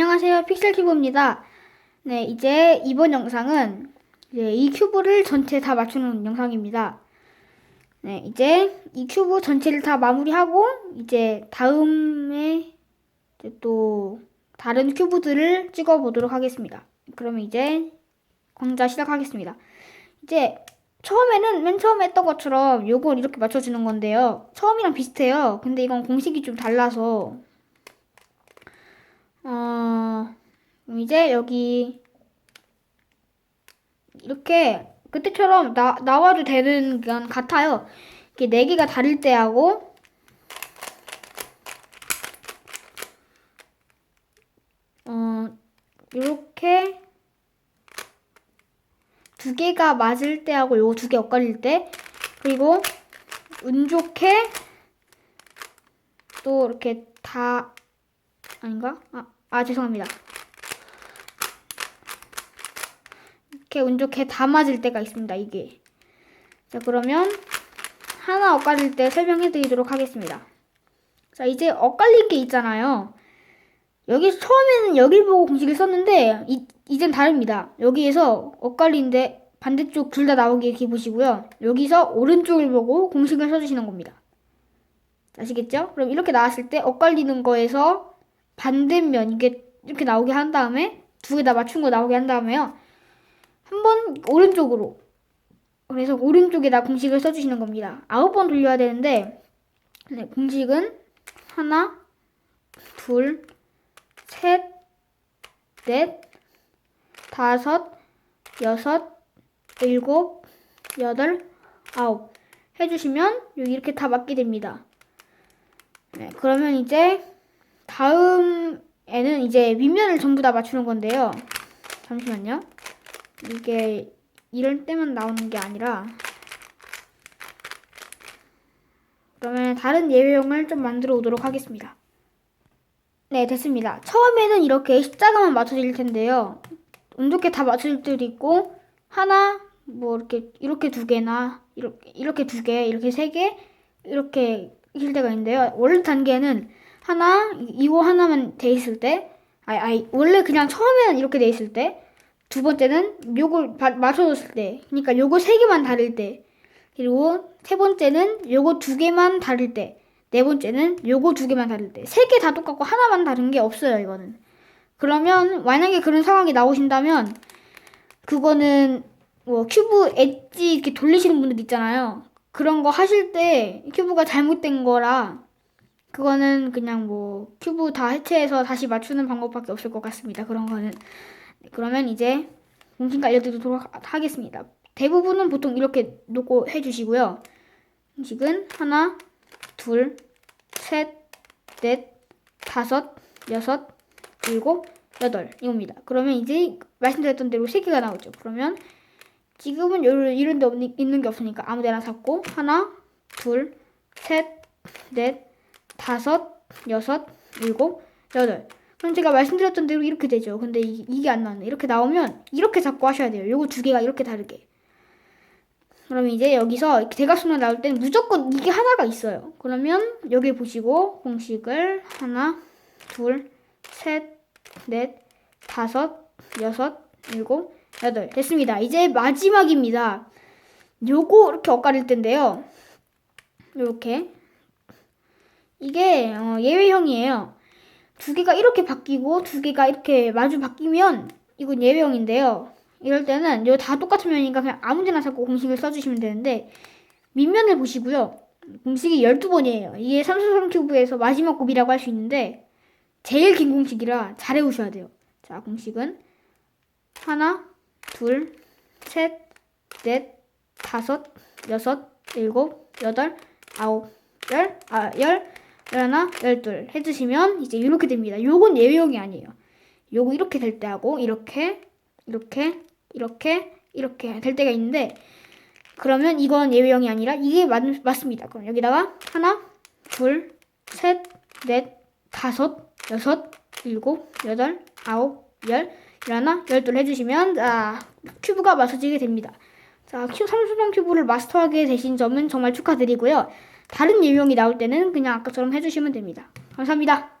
안녕하세요. 픽셀큐브입니다. 네, 이제 이번 영상은 이제 이 큐브를 전체 다 맞추는 영상입니다. 네, 이제 이 큐브 전체를 다 마무리하고 이제 다음에 이제 또 다른 큐브들을 찍어 보도록 하겠습니다. 그러면 이제 강좌 시작하겠습니다. 이제 처음에는 맨 처음에 했던 것처럼 요걸 이렇게 맞춰주는 건데요. 처음이랑 비슷해요. 근데 이건 공식이 좀 달라서 어, 이제 여기 이렇게 그때처럼 나, 나와도 되는 건 같아요. 이렇게 네 개가 다를 때하고 어, 이렇게 두 개가 맞을 때하고 요거 두 개 엇갈릴 때 그리고 운 좋게 또 이렇게 다 아닌가? 아, 아 죄송합니다. 이렇게 운 좋게 다 맞을 때가 있습니다. 이게. 자 그러면 하나 엇갈릴 때 설명해 드리도록 하겠습니다. 자 이제 엇갈린 게 있잖아요. 여기 처음에는 여길 보고 공식을 썼는데 이, 이젠 다릅니다. 여기에서 엇갈린데 반대쪽 둘 다 나오게 이렇게 보시고요. 여기서 오른쪽을 보고 공식을 써주시는 겁니다. 아시겠죠? 그럼 이렇게 나왔을 때 엇갈리는 거에서 반대면 이게 이렇게 나오게 한 다음에 두 개 다 맞춘 거 나오게 한 다음에요. 한번 오른쪽으로 그래서 오른쪽에다 공식을 써주시는 겁니다. 아홉 번 돌려야 되는데 네, 공식은 하나, 둘, 셋, 넷, 다섯, 여섯, 일곱, 여덟, 아홉 해주시면 이렇게 다 맞게 됩니다. 네, 그러면 이제 다음에는 이제 윗면을 전부 다 맞추는 건데요. 잠시만요. 이게 이럴 때만 나오는 게 아니라 그러면 다른 예외형을 좀 만들어 오도록 하겠습니다. 네, 됐습니다. 처음에는 이렇게 십자가만 맞춰질 텐데요. 운 좋게 다 맞춰질 때도 있고 하나 뭐 이렇게 이렇게 두 개나 이렇게 이렇게 두 개, 이렇게 세 개, 이렇게 일 때가 있는데요. 원래 단계는 하나 이거 하나만 돼 있을 때, 아니, 아니 원래 그냥 처음에는 이렇게 돼 있을 때, 두 번째는 요걸 바- 맞춰줬을 때, 그러니까 요거 세 개만 다를 때, 그리고 세 번째는 요거 두 개만 다를 때, 네 번째는 요거 두 개만 다를 때, 세 개 다 똑같고 하나만 다른 게 없어요 이거는. 그러면 만약에 그런 상황이 나오신다면 그거는 뭐 큐브 엣지 이렇게 돌리시는 분들 있잖아요. 그런 거 하실 때 큐브가 잘못된 거라 그거는 그냥 뭐 큐브 다 해체해서 다시 맞추는 방법밖에 없을 것 같습니다. 그런 거는 네, 그러면 이제 공식 알려드리도록 하- 하겠습니다. 대부분은 보통 이렇게 놓고 해주시고요. 공식은 하나, 둘, 셋, 넷, 다섯, 여섯, 일곱, 여덟 이겁니다. 그러면 이제 말씀드렸던 대로 세 개가 나오죠. 그러면 지금은 요- 이런 데 없는, 있는 게 없으니까 아무 데나 잡고 하나, 둘, 셋, 넷, 다섯, 여섯, 일곱, 여덟. 그럼 제가 말씀드렸던 대로 이렇게 되죠. 근데 이, 이게 안 나왔네. 이렇게 나오면 이렇게 잡고 하셔야 돼요. 요거 두 개가 이렇게 다르게. 그럼 이제 여기서 이렇게 대각선으로 나올 때는 무조건 이게 하나가 있어요. 그러면 여기 보시고 공식을 하나, 둘, 셋, 넷, 다섯, 여섯, 일곱, 여덟. 됐습니다. 이제 마지막입니다. 요거 이렇게 엇갈릴 텐데요. 요렇게. 이게 어, 예외형이에요. 두 개가 이렇게 바뀌고 두 개가 이렇게 마주 바뀌면 이건 예외형인데요. 이럴 때는 요 다 똑같은 면이니까 그냥 아무데나 잡고 공식을 써주시면 되는데 밑면을 보시고요. 공식이 12번이에요. 이게 삼수성 큐브에서 마지막 곱이라고 할 수 있는데 제일 긴 공식이라 잘 외우셔야 돼요. 자, 공식은 하나, 둘, 셋, 넷, 다섯, 여섯, 일곱, 여덟, 아홉, 열, 아, 열, 열하나, 열둘 해주시면 이제 이렇게 됩니다. 요건 예외형이 아니에요. 요거 이렇게 될 때 하고 이렇게, 이렇게, 이렇게, 이렇게 될 때가 있는데 그러면 이건 예외형이 아니라 이게 맞, 맞습니다. 그럼 여기다가 하나, 둘, 셋, 넷, 다섯, 여섯, 일곱, 여덟, 아홉, 열, 열하나, 열둘 해주시면 자, 큐브가 맞춰지게 됩니다. 자, 큐 삼수령 큐브를 마스터하게 되신 점은 정말 축하드리고요. 다른 예형이 나올 때는 그냥 아까처럼 해주시면 됩니다. 감사합니다.